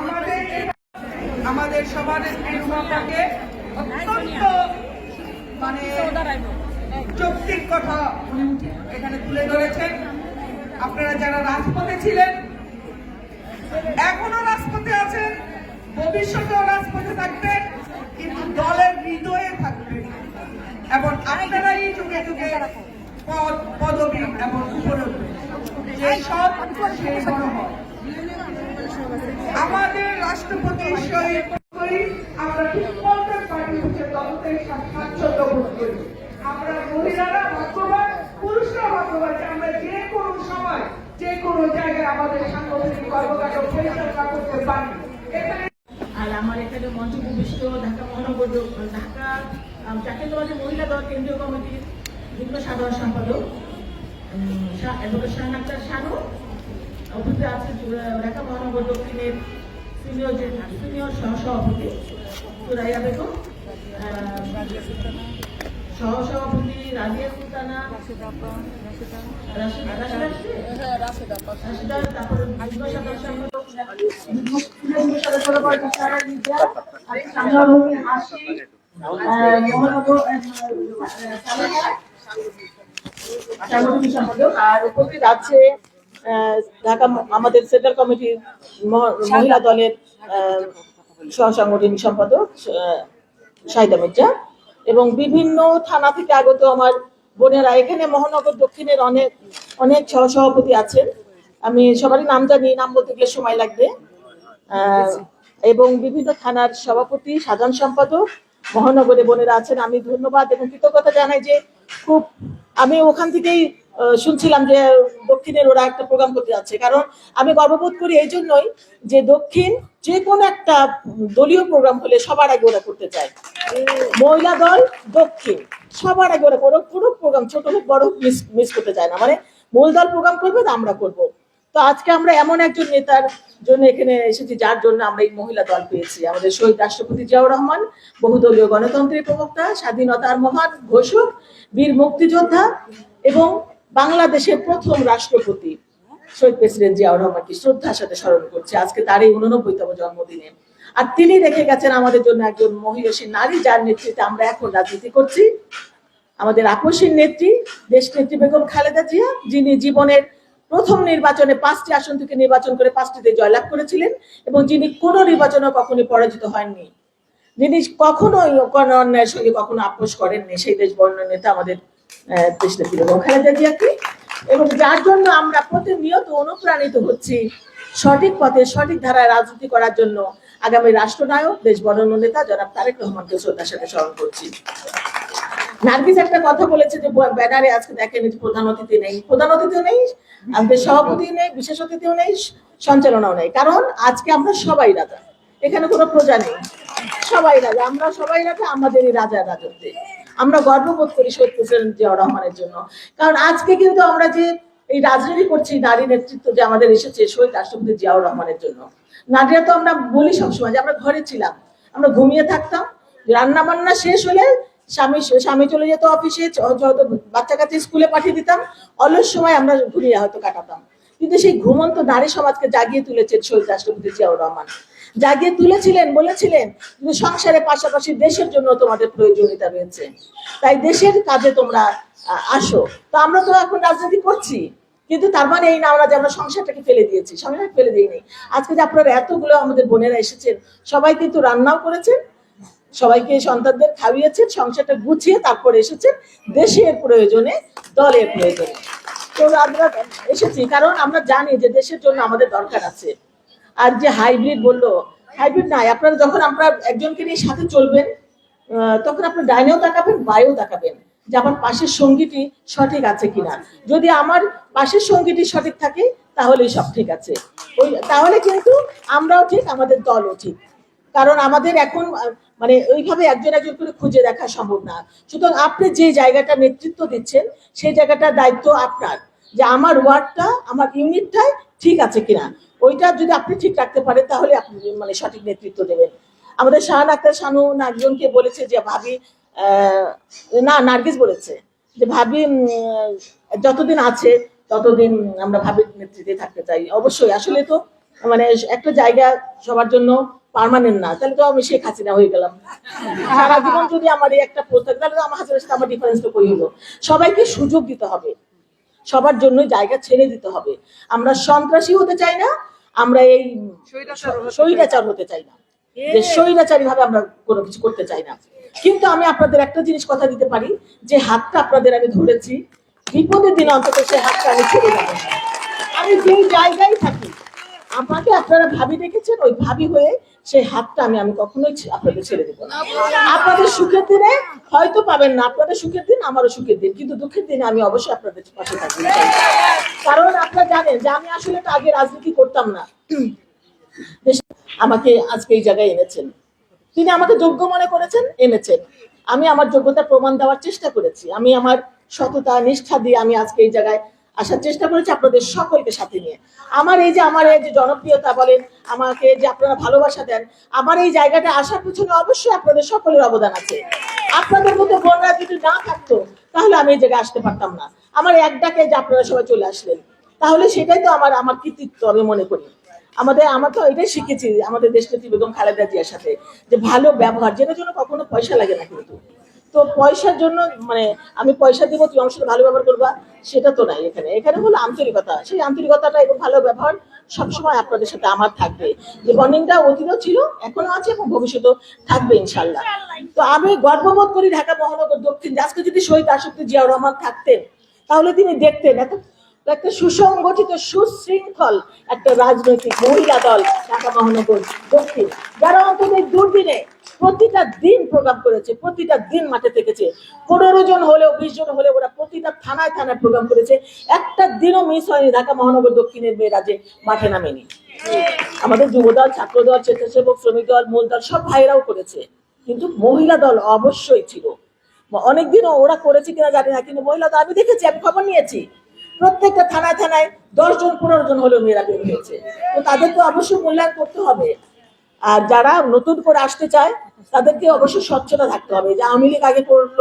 আমাদের আমাদের সবার রুমাটাকে অত্যন্ত মানে যৌক্তিক কথা এখানে তুলে ধরেছেন আপনারা যারা রাজপথে ছিলেন, এখনও রাজপথে আছেন, ভবিষ্যতেও রাজপথে থাকবেন। কিন্তু দলের হৃদয়ে থাকবেন এবং আপনারাই যুগে যুগে পদ, পদবী এবং উপরে যে সৎ, সেই আমাদের রাষ্ট্রপতি আমরা ঠিকমতো পার্টি হচ্ছে দলতে স্বাচ্ছন্দ্য বোধ করি। আমরা মহিলারা ভাগ্যবান, পুরুষরা ভাগ্যবান আমরা যে কোনো সময়, যে কোনো জায়গায় আমাদের সাংগঠনিক কর্মকাণ্ড পরিচালনা করতে পারি। এখানে আমার এখানে মঞ্চ ভূমিষ্ঠ ঢাকা মহানগর ঢাকা জাতীয়তাবাদী মহিলা দল, কেন্দ্রীয় কমিটির যুগ্ম সাধারণ সম্পাদক অ্যাডভোকেট শাহান আক্তার শানু, উপস্থিত আছে ঢাকা মহানগর দক্ষিণের সিনিয়র সিনিয়র সহ সভাপতি সুরাইয়া বেগম সহসভাপতি রাজিয়া সুলতানা সাংগঠনিক আছে ঢাকা আমাদের সেন্ট্রাল কমিটির মহ- মহিলা দলের আহ, সহসাংগঠনিক সম্পাদক শাহিদা মির্জা। এবং বিভিন্ন থানা থেকে আগত আমার বোনেরা, এখানে মহানগর দক্ষিণের অনেক অনেক সহসভাপতি আছেন। আমি সবারই নাম জানি, নাম বলতে গেলে সময় লাগবে। এবং বিভিন্ন থানার সভাপতি, সাধারণ সম্পাদক, মহানগরে বোনেরা আছেন। আমি ধন্যবাদ এবং কৃতজ্ঞতা জানাই যে খুব, আমি ওখান থেকেই শুনছিলাম যে দক্ষিণের ওরা একটা প্রোগ্রাম করতে যাচ্ছে। কারণ আমি গর্ববোধ করি এই জন্যই যে দক্ষিণ যে কোনো একটা দলীয় প্রোগ্রাম হলে সবার আগে ওরা করতে চায়। মহিলা দল, দক্ষিণ, সবার আগে ওরা কোনো কোনো প্রোগ্রাম ছোট হোক, বড় মিস মিস করতে চায় না। মানে মূল দল প্রোগ্রাম করবে তো আমরা করব। তো আজকে আমরা এমন একজন নেতার জন্য এখানে এসেছি, যার জন্য আমরা এই মহিলা দল পেয়েছি। আমাদের শহীদ রাষ্ট্রপতি জিয়াউর রহমান, বহুদলীয় গণতন্ত্রের প্রবক্তা, স্বাধীনতার মহান ঘোষক, বীর মুক্তিযোদ্ধা এবং বাংলাদেশের প্রথম রাষ্ট্রপতি শহীদ প্রেসিডেন্ট জিয়াউর রহমানকে শ্রদ্ধার সাথে স্মরণ করছে। আজকে তার এই উননব্বইতম জন্মদিনে। আর তিনি রেখে গেছেন আমাদের জন্য একজন মহিষী নারী, যার নেতৃত্বে আমরা এখন রাজনীতি করছি। আমাদের আপসীর নেত্রী দেশ নেত্রী বেগম খালেদা জিয়া, যিনি জীবনের প্রথম নির্বাচনে পাঁচটি আসন থেকে নির্বাচন করে পাঁচটিতে জয়লাভ করেছিলেন এবং যিনি কোনো নির্বাচনে কখনোই পরাজিত হননি। যিনি কখনোই কোনো অন্যায়ের সঙ্গে কখনো আপোষ করেননি। সেই দেশ বর্ণ নেতা আমাদের দেশ নেত্রী বেগম খালেদা জিয়াকে এবং যার জন্য আমরা প্রতিনিয়ত অনুপ্রাণিত হচ্ছি সঠিক পথে, সঠিক ধারায় রাজনীতি করার জন্য আগামী রাষ্ট্রনায়ক, দেশ বর্ণ নেতা জনাব তারেক রহমানকে শ্রদ্ধার সাথে স্মরণ করছি। নার্গিস একটা কথা বলেছে যে ব্যানারে আজকে দেখেন প্রধান অতিথি নেই। প্রধান অতিথিও নেই আমাদের সভাপতি নেই, বিশেষ অতিথিও নেই, সঞ্চালনাও নেই। কারণ আজকে আমরা সবাই রাজা। এখানে কোনো প্রজা নেই। সবাই রাজা। আমরা সবাই রাজা, আমাদেরই রাজা রাজত্বে। আমরা গর্ববোধ করি শহীদ প্রেসিডেন্ট জিয়াউর রহমানের জন্য। কারণ আজকে কিন্তু আমরা যে এই রাজনীতি করছি, নারী নেতৃত্ব যে আমাদের এসেছে শহীদ রাষ্ট্রপতি জিয়াউর রহমানের জন্য। নারীরা তো আমরা বলি সবসময় যে আমরা ঘরে ছিলাম। আমরা ঘুমিয়ে থাকতাম রান্না বান্না শেষ হলে স্বামী স্বামী চলে যেত অফিসে বাচ্চা কাচ্চা স্কুলে পাঠিয়ে দিতাম, অলস সময় আমরা ঘুরিয়ে হয়তো কাটাতাম। কিন্তু সেই ঘুমন্ত নারী সমাজকে জাগিয়ে তুলেছে শহীদ রাষ্ট্রপতি জিয়াউর রহমান। জাগিয়ে তুলেছিলেন, বলেছিলেন সংসারের পাশাপাশি দেশের জন্য তোমাদের প্রয়োজনীয়তা রয়েছে। তাই দেশের কাজে তোমরা আসো। তো আমরা তো এখন রাজনীতি করছি, কিন্তু তার মানে এই না, আমরা যে আমরা সংসারটাকে ফেলে দিয়েছি। সংসার ফেলে দিইনি আজকে যে আপনারা এতগুলো আমাদের বোনেরা এসেছেন, সবাই কিন্তু রান্নাও করেছেন, সবাইকে সন্তানদের খাইয়েছেন, সংসারটা গুছিয়ে তারপরে এসেছেন দেশের প্রয়োজনে, দলের প্রয়োজনে। তো আমরা এসেছি, কারণ আমরা জানি যে দেশের জন্য আমাদের দরকার আছে। আর যে হাইব্রিড বলল হাইব্রিড নাই। আপনারা যখন আপনারা একজনকে নিয়ে সাথে চলবেন তখন আপনি ডাইনেও তাকাবেন বায়েও তাকাবেন যে আমার পাশের সঙ্গীটি সঠিক আছে কিনা। যদি আমার পাশের সঙ্গীটি সঠিক থাকে, তাহলেই সব ঠিক আছে। ওই, তাহলে কিন্তু আমরাও ঠিক, আমাদের দলও ঠিক। কারণ আমাদের এখন মানে ওইভাবে একজন একজন করে খুঁজে দেখা সম্ভব না। সুতরাং আপনি যে জায়গাটা নেতৃত্ব দিচ্ছেন, সেই জায়গাটার দায়িত্ব আপনার। যে আমার ওয়ার্ডটা, আমার ইউনিটটাই ঠিক আছে কিনা? ওইটা যদি আপনি ঠিক রাখতে পারেন, তাহলে আপনি মানে সঠিক নেতৃত্ব দেবেন। আমাদের শাহান আক্তার শানু একজনকে বলেছে যে, ভাবি না, নার্গিস বলেছে যে, ভাবি যতদিন আছে, ততদিন আমরা ভাবির নেতৃত্বে থাকতে চাই। অবশ্যই, আসলে তো মানে একটা জায়গা সবার জন্য পার্মানেন্ট না। তাহলে তো আমি শেখ হাসিনা হয়ে গেলাম। সারা জীবন যদি আমার এই একটা পোস্ট থাকে, তাহলে তো আমার হাজারের সাথে আমার ডিফারেন্স তো কই হলো? সবাইকে সুযোগ দিতে হবে। সবার জন্য জায়গা ছেড়ে দিতে হবে। আমরা সন্ত্রাসী হতে চাই না আমরা এই স্বৈরাচার হতে চাই না। যে স্বৈরাচারী ভাবে আমরা কোনো কিছু করতে চাই না। কিন্তু আমি আপনাদের একটা জিনিস কথা দিতে পারি যে হাতটা আপনাদের আমি ধরেছি বিপদের দিন অন্তত সে হাতটা আমি ছেড়ে যাব আমি যেই জায়গায় থাকি আমাকে আপনারা ভাবি দেখেছেন, ওই ভাবি হয়ে সেই হাতটা আমি আমি কখনোই আপনাদের ছেড়ে দেবো না। আপনাদের সুখের দিনে হয়তো পাবেন না, আপনাদের সুখের দিন আমারও সুখের দিন, কিন্তু দুঃখের দিনে আমি অবশ্যই আপনাদের পাশে থাকব। কারণ আপনারা জানেন যে আমি আসলে তো আগে রাজনীতি করতাম না। আমাকে আজকে এই জায়গায় এনেছেন। তিনি আমাকে যোগ্য মনে করেছেন, এনেছেন। আমি আমার যোগ্যতা প্রমাণ দেওয়ার চেষ্টা করেছি। আমি আমার সততা, নিষ্ঠা দিয়ে আমি আজকে এই জায়গায় আসার চেষ্টা করেছি আপনাদের সকলকে সাথে নিয়ে। আমার এই যে আমার এই যে জনপ্রিয়তা বলেন, আমাকে যে আপনারা ভালোবাসা দেন, আমার এই জায়গাটা আসার পিছনে অবশ্যই আপনাদের সকলের অবদান আছে। আপনাদের মতো বোনরা যদি না থাকতো, তাহলে আমি এই জায়গায় আসতে পারতাম না। আমার এক ডাকে যে আপনারা সবাই চলে আসলেন, তাহলে সেটাই তো আমার আমার কৃতিত্ব আমি মনে করি। আমাদের, আমরা তো এটাই শিখেছি আমাদের দেশনেত্রী বেগম খালেদা জিয়ার সাথে, যে ভালো ব্যবহার যেটার জন্য কখনো পয়সা লাগে না কিন্তু। তো পয়সার জন্য মানে আমি পয়সা দিব, তুমি আমার ভালো ব্যবহার করবা, সেটা তো নাই এখানে। এখানে হলো আন্তরিকতা। সেই আন্তরিকতাটা এবং ভালো ব্যবহার সবসময় আপনাদের সাথে আমার থাকবে। যে বন্ডিংটা অতীতও ছিল এখনও আছে এবং ভবিষ্যতেও থাকবে ইনশাল্লাহ। তো আমি গর্ববোধ করি ঢাকা মহানগর দক্ষিণ। আজকে যদি শহীদ আসক্তি জিয়াউর রহমান থাকতেন, তাহলে তিনি দেখতেন, এত একটা সুসংগঠিত, সুশৃঙ্খল একটা রাজনৈতিক মহিলা দল ঢাকা মহানগর দক্ষিণ। যারা অন্তত দুর্দিনে প্রতিটা দিন প্রোগ্রাম করেছে, প্রতিটা দিন মাঠে থেকেছে। পনেরো জন হলেও, বিশ জন হলেও ওরা প্রতিটা থানায় থানায় প্রোগ্রাম করেছে। একটা দিনও মিস হয়নি ঢাকা মহানগর দক্ষিণের মেয়েরা যে মাঠে নামেনি। আমাদের যুবদল, ছাত্রদল, স্বেচ্ছাসেবক শ্রমিক দল মূল দল সব ভাইরাও করেছে। কিন্তু মহিলা দল অবশ্যই ছিল। অনেকদিনও ওরা করেছে কিনা জানি না, কিন্তু মহিলা দল, আমি দেখেছি, আমি খবর নিয়েছি। প্রত্যেকটা থানায় থানায় দশ জন পনেরো জন হলেও মেয়েরা বের হয়েছে। তো তাদেরকে অবশ্যই মূল্যায়ন করতে হবে। আর যারা নতুন করে আসতে চায়, তাদেরকে অবশ্যই স্বচ্ছতা থাকতে হবে যে আওয়ামী লীগ আগে করল,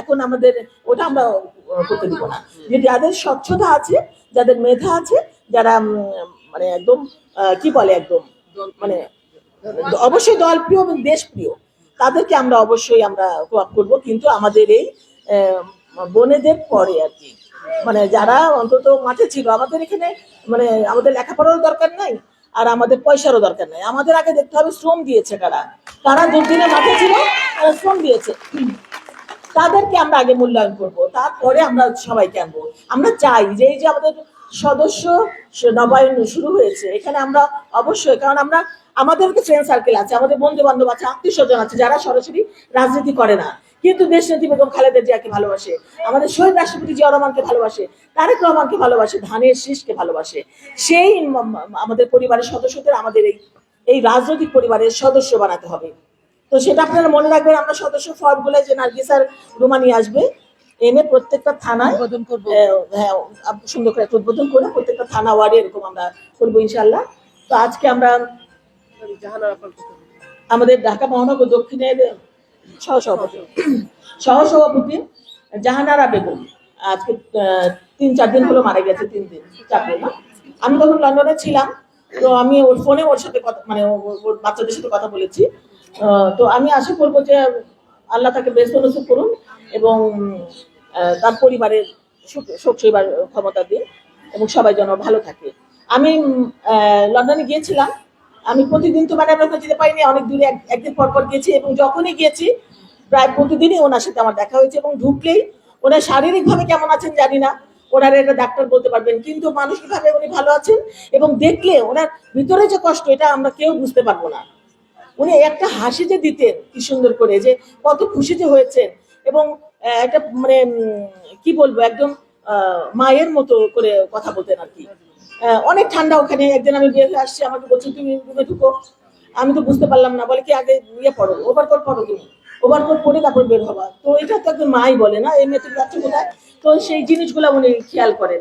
এখন আমাদের ওটা আমরা করতে দিব না। যে যাদের স্বচ্ছতা আছে, যাদের মেধা আছে, যারা মানে একদম কি বলে একদম মানে অবশ্যই দলপ্রিয় এবং দেশপ্রিয়, তাদেরকে আমরা অবশ্যই আমরা কোয়াপ করব। কিন্তু আমাদের এই বোনেদের পরে আর কি। মানে যারা অন্তত মাঠে ছিল, আমাদের এখানে মানে আমাদের লেখাপড়ারও দরকার নাই আর আমাদের পয়সারও দরকার নাই। আমাদের আগে দেখতে হবে শ্রম দিয়েছে কারা। কারা দুদিনে মাঠে ছিল, তারা শ্রম দিয়েছে। তাদেরকে আমরা আগে মূল্যায়ন করব, তারপরে আমরা সবাইকে আনব। আমরা চাই যে এই যে আমাদের সদস্য নবায়ন শুরু হয়েছে, এখানে আমরা অবশ্যই, কারণ আমরা আমাদের ফ্রেন্ড সার্কেল আছে, আমাদের বন্ধু বান্ধব আছে আত্মীয় স্বজন আছে যারা সরাসরি রাজনীতি করে না। কিন্তু দেশ নেত্রী বেগম খালেদা জিয়াকে ভালোবাসে আমাদের শহীদ রাষ্ট্রপতি জিয়া রহমানকে ভালোবাসে তারেক রহমানকে ভালোবাসে ধানের শীষকে ভালোবাসে। সেই আমাদের পরিবারের সদস্যদের আমাদের এই এই রাজনৈতিক পরিবারের সদস্য বানাতে হবে। তো সেটা আপনারা মনে রাখবেন আমরা সদস্য ফর্মগুলো যে নার্গিস আর রুমানি আসবে এনে প্রত্যেকটা থানায় উদ্বোধন করব। হ্যাঁ সুন্দর করে একটা উদ্বোধন করে প্রত্যেকটা থানা ওয়ার্ডে এরকম আমরা করব ইনশাল্লাহ তো আজকে আমরা আমাদের ঢাকা মহানগর দক্ষিণের সহসভাপতি। সহসভাপতি জাহানারা বেগম। আজকে তিন, চার দিন হলো মারা গেছে, তিন দিন চার দিন না? আমি তখন লন্ডনে ছিলাম, তো আমি ওর ফোনে ওর সাথে কথা মানে ওর বাচ্চাদের সাথে কথা বলেছি। তো আমি আশা করব যে আল্লাহ তাকে বেস্ত নসিব করুন এবং তার পরিবারের শোক ক্ষমতা দিন এবং সবাই যেন ভালো থাকে। আমি লন্ডনে গিয়েছিলাম আমি প্রতিদিন তো ম্যাডামের যেতে পারিনি, অনেক দূরে এক- একদিন পর পর গেছি এবং যখনই গিয়েছি, প্রায় প্রতিদিনই ওনার সাথে আমার দেখা হয়েছে এবং ঢুকলেই ওনার শারীরিকভাবে কেমন আছেন জানি না, ওনার এটা ডাক্তার বলতে পারবেন, কিন্তু মানসিকভাবে উনি ভালো আছেন এবং দেখলে ওনার ভিতরে যে কষ্ট, এটা আমরা কেউ বুঝতে পারব না। উনি একটা হাসি যে দিতেন, কি সুন্দর করে যে কত খুশি যে হয়েছেন এবং একটা মানে কি বলব, একদম মায়ের মতো করে কথা বলতেন আর কি। অনেক ঠান্ডা ওখানে। একদিন আমি বের হয়ে আসছি, আমাকে বলছি, তুমি রুমে ঢুকো। আমি তো বুঝতে পারলাম না, বলে কি, আগে ইয়ে পড়ো ওভারকোট পড়ো তুমি। ওভার ওভারকোট পরে তারপর বের হবা। তো এটা তো একদম মাই বলে না এই মেয়েটির যাচ্ছে কোথায়? তো সেই জিনিসগুলো উনি খেয়াল করেন।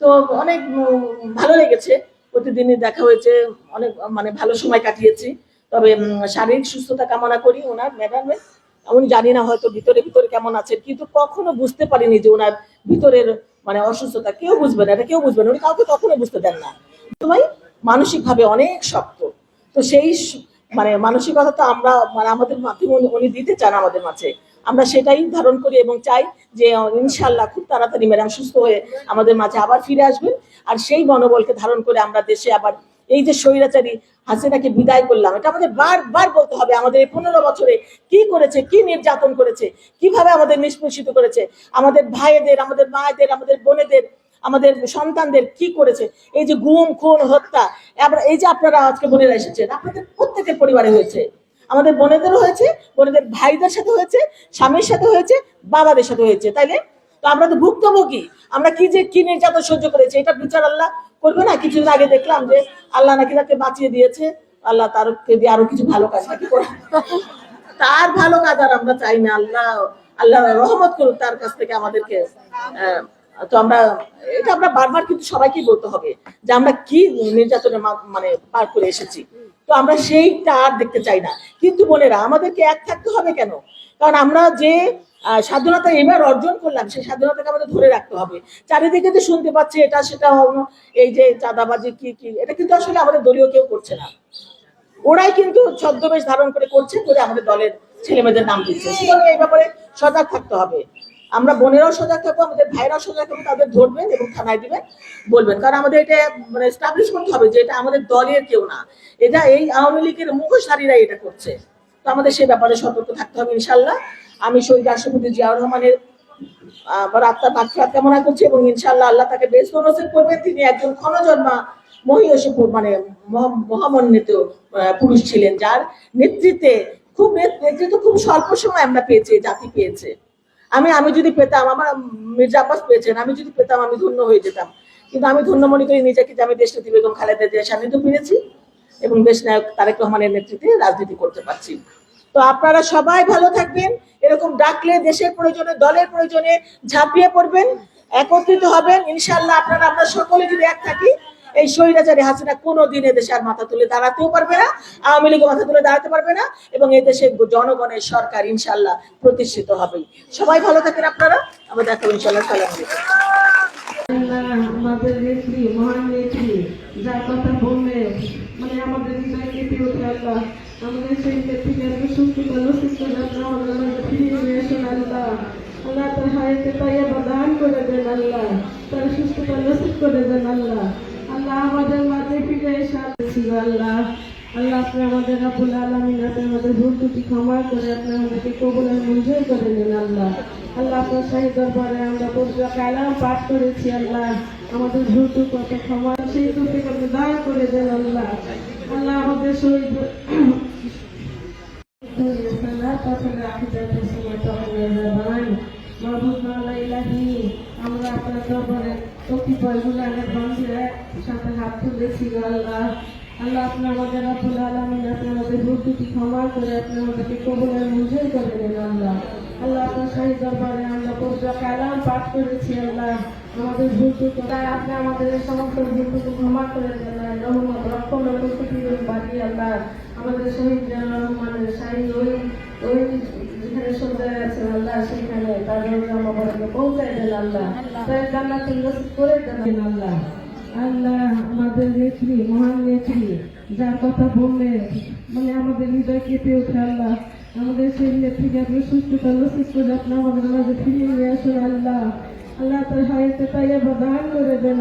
তো অনেক ভালো লেগেছে। প্রতিদিনই দেখা হয়েছে, অনেক মানে ভালো সময় কাটিয়েছি। তবে শারীরিক সুস্থতা কামনা করি ওনার ম্যাডামের উনি জানি না হয়তো ভিতরে ভিতরে কেমন আছেন, কিন্তু কখনো বুঝতে পারিনি যে ওনার ভিতরের মানে অসুস্থতা কেউ বুঝবে না, এটা কেউ বুঝবে না, উনি কাউকে কখনো বুঝতে দেন না। তোমায় মানসিক ভাবে অনেক শক্ত। তো সেই মানে মানসিকতা তো আমরা মানে আমাদের মাধ্যমে উনি দিতে চান আমাদের মাঝে। আমরা সেটাই ধারণ করি এবং চাই যে ইনশাল্লাহ খুব তাড়াতাড়ি ম্যাডাম সুস্থ হয়ে আমাদের মাঝে আবার ফিরে আসবেন। আর সেই মনোবলকে ধারণ করে আমরা দেশে আবার এই যে স্বৈরাচারী হাসিনাকে বিদায় করলাম, এটা আমাদের বারবার বলতে হবে। আমাদের এই পনেরো বছরে কি করেছে, কি নির্যাতন করেছে, কীভাবে আমাদের নিষ্পেষিত করেছে, আমাদের ভাইদের, আমাদের মায়েদের, আমাদের বোনেদের, আমাদের সন্তানদের কি করেছে, এই যে গুম, খুন, হত্যা এই যে আপনারা আজকে বোনেরা এসেছেন, আপনাদের প্রত্যেকের পরিবারে হয়েছে। আমাদের বোনেদেরও হয়েছে, বোনেদের ভাইদের সাথে হয়েছে, স্বামীর সাথে হয়েছে, বাবাদের সাথে হয়েছে তাইলে তো আমরা তো ভুক্তভোগী, আমরা কি যে কি নির্যাতন সহ্য করেছি, এটা বিচার আল্লাহ করবে না, কিছুদিন আগে দেখলাম যে আল্লাহ নাকি তাকে বাঁচিয়ে দিয়েছে, আল্লাহ দিয়ে আরও কিছু ভালো কাজ নাকি তার ভালো কাজ আর আমরা চাই না, আল্লাহ আল্লাহ রহমত করুক তার কাছ থেকে আমাদেরকে তো আমরা, এটা আমরা বারবার কিন্তু সবাইকেই বলতে হবে যে আমরা কি নির্যাতনের মানে পার করে এসেছি। তো আমরা সেইটা আর দেখতে চাই না। কিন্তু বোনেরা, আমাদেরকে এক থাকতে হবে কেন? কারণ আমরা যে স্বাধীনতা এবার অর্জন করলাম, সেই স্বাধীনতাকে আমাদের ধরে রাখতে হবে। চারিদিকে যে শুনতে পাচ্ছি এটা, সেটা এই যে চাঁদাবাজি, কি কি, এটা কিন্তু আসলে আমাদের দলীয় কেউ করছে না। ওরাই কিন্তু ছদ্মবেশ ধারণ করে করছে, করে আমাদের দলের ছেলে মেয়েদের নাম দিচ্ছে। সুতরাং এই ব্যাপারে সজাগ থাকতে হবে। আমরা বোনেরাও সজাগ থাকব, আমাদের ভাইরাও সজাগ থাকব, তাদের ধরবেন এবং থানায় দিবেন, বলবেন। কারণ আমাদের এটা মানে স্টাবলিশ করতে হবে যে এটা আমাদের দলের কেউ না। এটা এই আওয়ামী লীগের মুখোশধারীরাই এটা করছে। তো আমাদের সেই ব্যাপারে সতর্ক থাকতে হবে ইনশাল্লাহ আমি শহীদ রাষ্ট্রপতি জিয়াউর রহমানের আত্মা মাগফিরাত কামনা করছি এবং ইনশাল্লাহ আল্লাহ তাকে বেশ নসিব করবেন। তিনি একজন ক্ষণজন্মা মহিষী মানে মহা- মহামন্বিত পুরুষ ছিলেন যার নেতৃত্বে খুব নেতৃত্ব খুব স্বল্প সময় আমরা পেয়েছি জাতি পেয়েছে। আমি আমি যদি পেতাম, আমার মির্জা আব্বাস পেয়েছেন, আমি যদি পেতাম, আমি ধন্য হয়ে যেতাম। কিন্তু আমি ধন্য মনে করি নিজেকে যে আমি দেশনেত্রী বেগম খালেদা জিয়ার সান্নিধ্য পেরেছি এবং দেশ নায়ক তারেক রহমানের নেতৃত্বে রাজনীতি করতে পারছি। তো আপনারা সবাই ভালো থাকবেন। এরকম ডাকলে দেশের প্রয়োজনে, দলের প্রয়োজনে ঝাঁপিয়ে পড়বেন, একত্রিত হবেন। ইনশাল্লাহ আপনারা, আমরা সকলে যদি এক থাকি, এই স্বৈরাচারী হাসিনা কোনো দিনে দেশে আর মাথা তুলে দাঁড়াতেও পারবে না, আওয়ামী লীগও মাথা তুলে দাঁড়াতে পারবে না, এবং এই দেশে জনগণের সরকার ইনশাল্লাহ প্রতিষ্ঠিত হবেই। সবাই ভালো থাকেন আপনারা, আমরা দেখো ইনশাল্লাহ সালাম। আমাদের নেত্রী, মহান নেত্রী, যার কথা বললে মানে আমাদের হৃদয় কেঁপে ওঠে আল্লাহ। আমাদের সেই নেত্রীকে এত সুস্থতা নসিব করে আপনার আমাদের মাঝে ফিরিয়ে নিয়ে আসুন আল্লাহ আল্লাহ আল্লাহ। আমাদের মাঝে ফিরে আল্লাহ। আল্লাহ আপনি আমাদের রাবুল আলমিন, আপনি আপনি আল্লাহ। আল্লাহ আপনার শাহী আমরা পবিত্র কালাম পাঠ করেছি আল্লাহ। আমাদের ভুল ত্রুটি ক্ষমা সেই ত্রুটি আপনি করে দেন আল্লাহ। আল্লাহ আমাদের শহীদ আমরা আপনার দরবারে কতিপয় গুলানের বন্ধুরা সাথে হাত তুলেছি আল্লাহ আল্লাহ আপনি আমাদের রাবুল আলমিন আপনি আমাদের ভুলটি ক্ষমা করে আপনি আমাদেরকে কবুলের মঞ্জুর করে দেন আল্লাহ আল্লাহ আপনার শাহী দরবারে আমরা পবিত্র কালাম পাঠ করেছি আল্লাহ আমাদের ভুলটুকু তাই আপনি আমাদের সমস্ত ভুলটুকু ক্ষমা করে দেন রহমত রক্ষণ বাড়ি আল্লাহ আমাদের শহীদ রহমানের শাহী ওই ওই যেখানে সন্ধ্যা আছে আল্লাহ সেখানে তার আমাদেরকে পৌঁছায় দেন আল্লাহ। তাই জান্নাতুল নসিব করে দেন আল্লাহ। আল্লাহ আমাদের নেত্রী মহান নেত্রী যার কথা বললে মানে আমাদের হৃদয় কেঁপে ওঠে আল্লাহ। আমাদের সেই নেত্রীকে আপনি সুস্থতা নসিব করে আপনি আমাদের মাঝে ফিরিয়ে নিয়ে আসুন আল্লাহ। আল্লাহ তার হায়াতে তাই দান করে দেন।